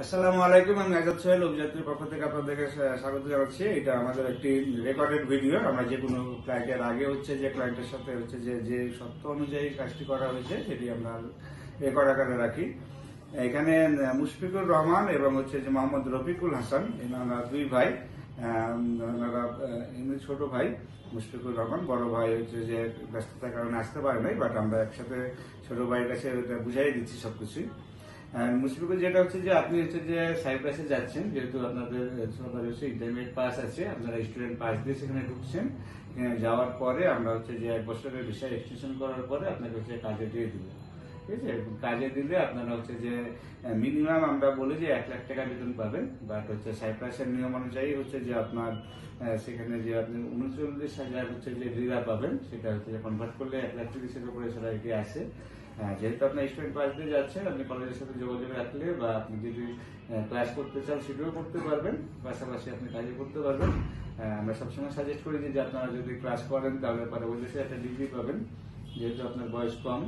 আসসালামু আলাইকুম আমি আজাদ সোহেল অভিযাত্রীর পক্ষ থেকে আপনাদেরকে স্বাগত জানাচ্ছি। এটা আমাদের একটি রেকর্ডেড ভিডিও আমরা যে কোনো ক্লায়েন্টের আগে হচ্ছে যে ক্লায়েন্টের সাথে হচ্ছে যে যে সত্য অনুযায়ী কাজটি করা হয়েছে সেটি আমরা রেকর্ড আকারে রাখি। এখানে মুশফিকুর রহমান এবং হচ্ছে যে মোহাম্মদ রফিকুল হাসান এনারা দুই ভাই ওনারা আহ, ছোট ভাই মুশফিকুর রহমান। বড় ভাই হচ্ছে যে ব্যস্ততার কারণে আসতে পারে নাই বাট আমরা একসাথে ছোট ভাইয়ের কাছে বুঝাই দিচ্ছি সবকিছুই। মুশফিকুল যেটা হচ্ছে যে আপনি হচ্ছে যে সাইপ্রাসে যাচ্ছেন, যেহেতু আপনাদের সরকারি হচ্ছে ইন্টারমিডিয়েট পাস আছে, আপনারা স্টুডেন্ট পাস দিয়ে সেখানে ঢুকছেন যাওয়ার পরে আমরা হচ্ছে যে এক বছরের বিষয় এক্সটেনশন করার পরে আপনাকে হচ্ছে কাজে দিয়ে দিব। ঠিক আছে? কাজে দিলে আপনারা হচ্ছে যে মিনিমাম আমরা বলি যে এক লাখ টাকা বেতন পাবেন। বাট হচ্ছে সাইপ্রাসের নিয়ম অনুযায়ী হচ্ছে যে আপনার সেখানে যে আপনি উনচল্লিশ হাজার হচ্ছে যে রিরা পাবেন, সেটা হচ্ছে কনভার্ট করলে এক লাখ তিরিশের উপরে সেটা এগিয়ে আসে। হ্যাঁ, যেহেতু আপনি স্টুডেন্ট পাস দিয়ে যাচ্ছেন আপনি কলেজের সাথে যোগাযোগ রাখলে বা আপনি যদি ক্লাস করতে চান সেটাও করতে পারবেন। পাশাপাশি আপনি কাজে করতে পারবেন। আহ, আমরা সবসময় সাজেস্ট করি যে আপনারা যদি ক্লাস করেন তাহলে পরে দেশে একটা ডিগ্রি পাবেন। যেহেতু আপনার বয়স কম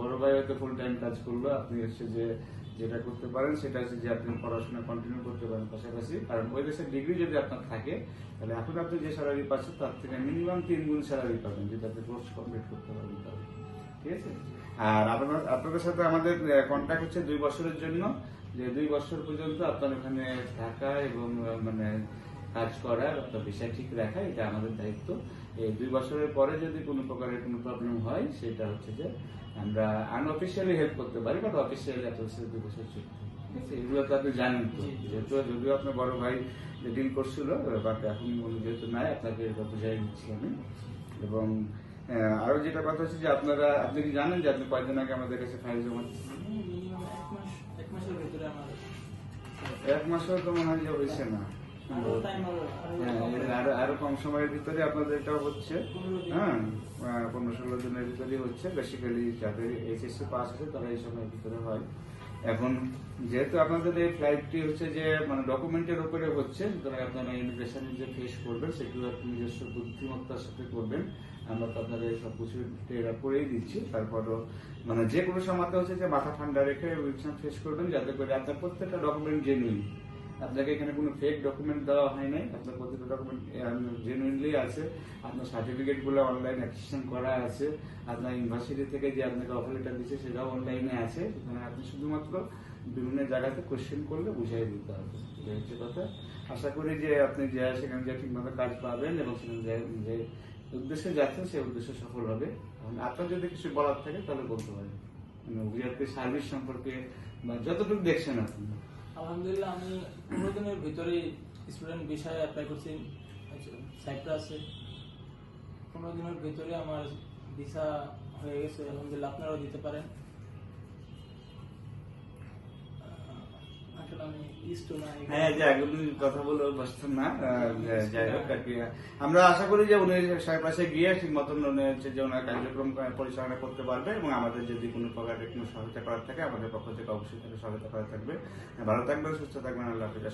বড় ভাই হয়তো ফুল টাইম কাজ করল আপনি হচ্ছে যে যেটা করতে পারেন সেটা হচ্ছে যে আপনি পড়াশোনা কন্টিনিউ করতে পারেন পাশাপাশি। কারণ ওই দেশের ডিগ্রি যদি আপনার থাকে তাহলে এখন আপনি যে স্যালারি পাচ্ছেন তার থেকে মিনিমাম তিন গুণ স্যালারি পাবেন যেটা আপনি কোর্স কমপ্লিট করতে পারবেন তাহলে। ঠিক আছে? আর আপনার আপনাদের সাথে আমাদের কন্ট্যাক্ট হচ্ছে দুই বছরের জন্য। যে দুই বছর পর্যন্ত আপনার ওখানে থাকা এবং মানে কাজ করা আপনার বিষয় ঠিক রাখা এটা আমাদের দায়িত্ব। এই দুই বছরের পরে যদি কোনো প্রকারের কোনো প্রবলেম হয় সেটা হচ্ছে যে আমরা আনঅফিসিয়ালি হেল্প করতে পারি বাট অফিসিয়ালি আপনার সাথে দুই বছর চুক্তি এগুলো তো আপনি জানেন তো। যেহেতু যদিও আপনার বড় ভাই ডিল করছিল বাট এখন যেহেতু নাই আপনাকে এটা বুঝাই দিচ্ছি আমি। এবং আরও যেটা কথা হচ্ছে যে আপনারা আপনি কি জানেন যে আপনি কয়দিন আগে আমাদের কাছে ফাইল জমা এক মাসও তো মনে হয় হয়েছে না। হ্যাঁ, আরও কম সময়ের ভিতরে আপনাদের এটা হচ্ছে। হ্যাঁ পনেরো ষোলো দিনের ভিতরে হচ্ছে। বেসিক্যালি যাদের এইচএসসি পাস আছে তারা এই সময়ের ভিতরে হয়। এখন যেহেতু আপনাদের এই ফ্লাইটটি হচ্ছে যে মানে ডকুমেন্টের উপরে হচ্ছে, সুতরাং আপনারা ইমিগ্রেশনে যে ফেস করবেন, সেগুলো আপনি নিজস্ব বুদ্ধিমত্তার সাথে করবেন। আমরা তো আপনাদের সব কিছু করেই দিচ্ছি। তারপরও মানে যে কোনো সময় হচ্ছে যে মাথা ঠান্ডা রেখে ইমিগ্রেশন ফেস করবেন, যাতে করে আপনার প্রত্যেকটা ডকুমেন্ট জেনুইন আপনাকে এখানে কোনো ফেক ডকুমেন্ট দেওয়া হয় নাই। আপনার প্রতিটা ডকুমেন্ট জেনুইনলি আছে। আপনার সার্টিফিকেটগুলো অনলাইন অ্যাক্সেশন করা আছে। আপনার ইউনিভার্সিটি থেকে যে আপনাকে অফার লেটার দিচ্ছে সেটাও অনলাইনে আছে। সেখানে আপনি শুধুমাত্র বিভিন্ন জায়গাতে কোশ্চেন করলে বুঝাই দিতে হবে। এই হচ্ছে কথা। আশা করি যে আপনি যে সেখানে যে ঠিকমতো কাজ পাবেন এবং সেখানে যে- উদ্দেশ্যে যাচ্ছেন, সেই উদ্দেশ্য সফল হবে। আপনার যদি কিছু বলার থাকে, তাহলে বলতে পারেন। মানে অভিযাত্রী সার্ভিস সম্পর্কে বা যতটুকু দেখছেন আপনি। আলহামদুলিল্লাহ, আমি পনেরো দিনের ভিতরে স্টুডেন্ট বিষয়ে অ্যাপ্লাই করছি। সাইপ্রাসে পনেরো দিনের ভিতরে আমার ভিসা হয়ে গেছে। আলহামদুলিল্লাহ, আপনারাও দিতে পারেন। হ্যাঁ যাক উনি কথা বলে যাই হোক, আর কি। আমরা আশা করি যে উনি পাশে গিয়ে ঠিক মতন হচ্ছে যে ওনার কার্যক্রম পরিচালনা করতে পারবে এবং আমাদের যদি কোনো প্রকারের কোনো সহায়তা করার থাকে, আমাদের পক্ষ থেকে অবশ্যই সহায়তা করা থাকবে। ভালো থাকবেন, সুস্থ থাকবেন, আল্লাহ হাফিজ